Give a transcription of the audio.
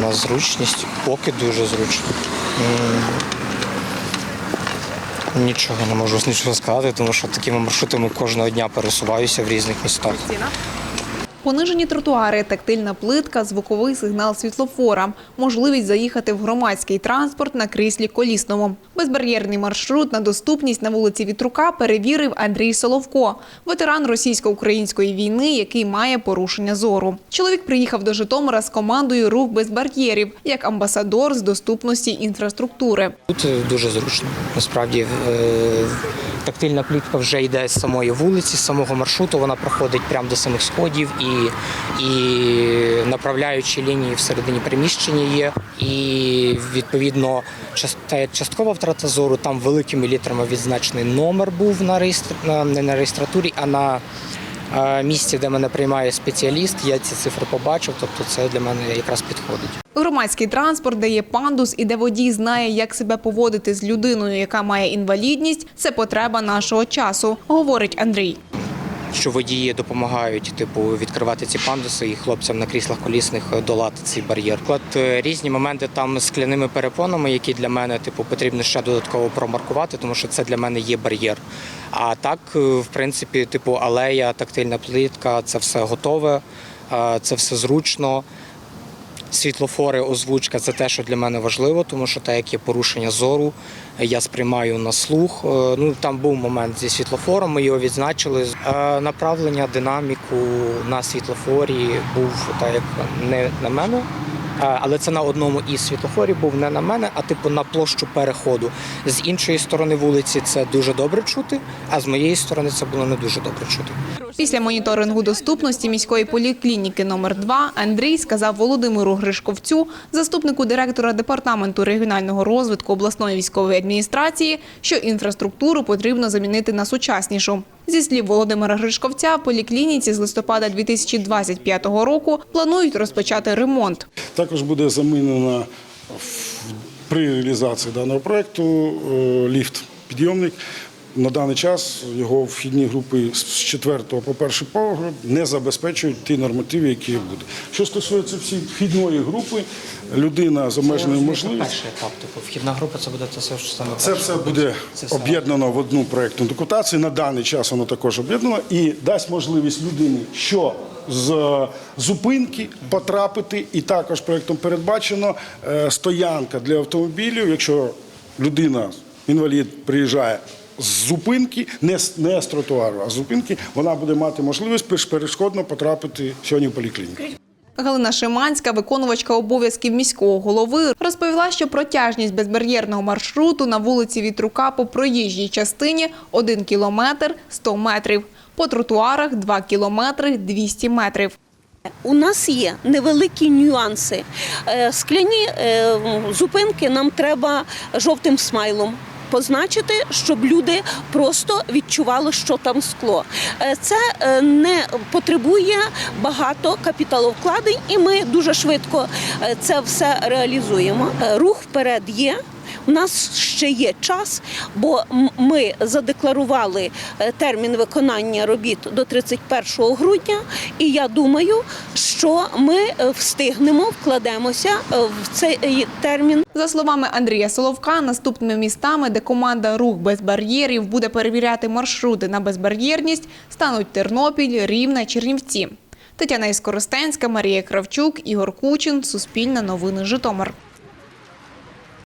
на зручність, поки дуже зручно. Нічого не можу нічого сказати, тому що такими маршрутами кожного дня пересуваюся в різних містах. Понижені тротуари, тактильна плитка, звуковий сигнал світлофора, можливість заїхати в громадський транспорт на кріслі колісному. Безбар'єрний маршрут на доступність на вулиці Вітрука перевірив Андрій Соловко, ветеран російсько-української війни, який має порушення зору. Чоловік приїхав до Житомира з командою Рух без бар'єрів як амбасадор з доступності інфраструктури. Тут е, дуже зручно. Насправді е, тактильна плітка вже йде з самої вулиці, з самого маршруту. Вона проходить прямо до самих сходів і, і направляючі лінії всередині приміщення є. І відповідно часткова втрата зору. Там великими літерами відзначений номер був на реєстр... не на реєстратурі, а на місці, де мене приймає спеціаліст. Я ці цифри побачив, тобто це для мене якраз підходить. Громадський транспорт, де є пандус і де водій знає, як себе поводити з людиною, яка має інвалідність, це потреба нашого часу, говорить Андрій. Що водії допомагають типу відкривати ці пандуси і хлопцям на кріслах колісних е, долати цей бар'єр. От е, різні моменти там з скляними перепонами, які для мене типу потрібно ще додатково промаркувати, тому що це для мене є бар'єр. А так, е, в принципі, типу алея, тактильна плитка, це все готове, це все зручно. Світлофори, озвучка це те, що для мене важливо, тому що те, як є порушення зору, я сприймаю на слух. Е, Ну там був момент зі світлофором, ми його відзначили. Е, Направлення, динаміку на світлофорі був так як не на мене. Але це на одному із світлофорів був не на мене, а типу на площу переходу. З іншої сторони вулиці це дуже добре чути, а з моєї сторони це було не дуже добре чути. Після моніторингу доступності міської поліклініки номер 2 Андрій сказав Володимиру Гришковцю, заступнику директора департаменту регіонального розвитку обласної військової адміністрації, що інфраструктуру потрібно замінити на сучаснішу. Зі слів Володимира Гришковця, поліклініці з листопада 2025 року планують розпочати ремонт. Також буде замінено при реалізації даного проекту е, ліфт підйомник. На даний час його вхідні групи з 4 по перший поверх не забезпечують ті нормативи, які будуть. Що стосується всі вхідної групи, людина з обмеженою можливістю. Перший етап, типу, вхідна група це буде те все, що саме Це все буде Це об'єднано в одну проєктну документацію. На даний час воно також об'єднано і дасть можливість людині, що з зупинки потрапити, і також проєктом передбачено е, стоянка для автомобілів. Якщо людина, інвалід, приїжджає з зупинки, не з, не з тротуару, а з зупинки, вона буде мати можливість безперешкодно потрапити сьогодні в поліклініку. Галина Шиманська, виконувачка обов'язків міського голови, розповіла, що протяжність безбар'єрного маршруту на вулиці Вітрука по проїжджій частині 1 кілометр 100 метрів, по тротуарах 2 кілометри 200 метрів. У нас є невеликі нюанси. Е, Скляні е, зупинки нам треба жовтим смайлом. Позначити, щоб люди просто відчували, що там скло. Е, Це е, не потребує багато капіталовкладень, і ми дуже швидко е, це все реалізуємо. Рух вперед є. У нас ще є час, бо ми задекларували е, термін виконання робіт до 31 грудня, і я думаю, що ми е, встигнемо, вкладемося е, в цей термін. За словами Андрія Соловка, наступними містами, де команда Рух без бар'єрів буде перевіряти маршрути на безбар'єрність, стануть Тернопіль, Рівне, Чернівці. Тетяна Іскоростенська, Марія Кравчук, Ігор Кучин, Суспільне новини Житомир.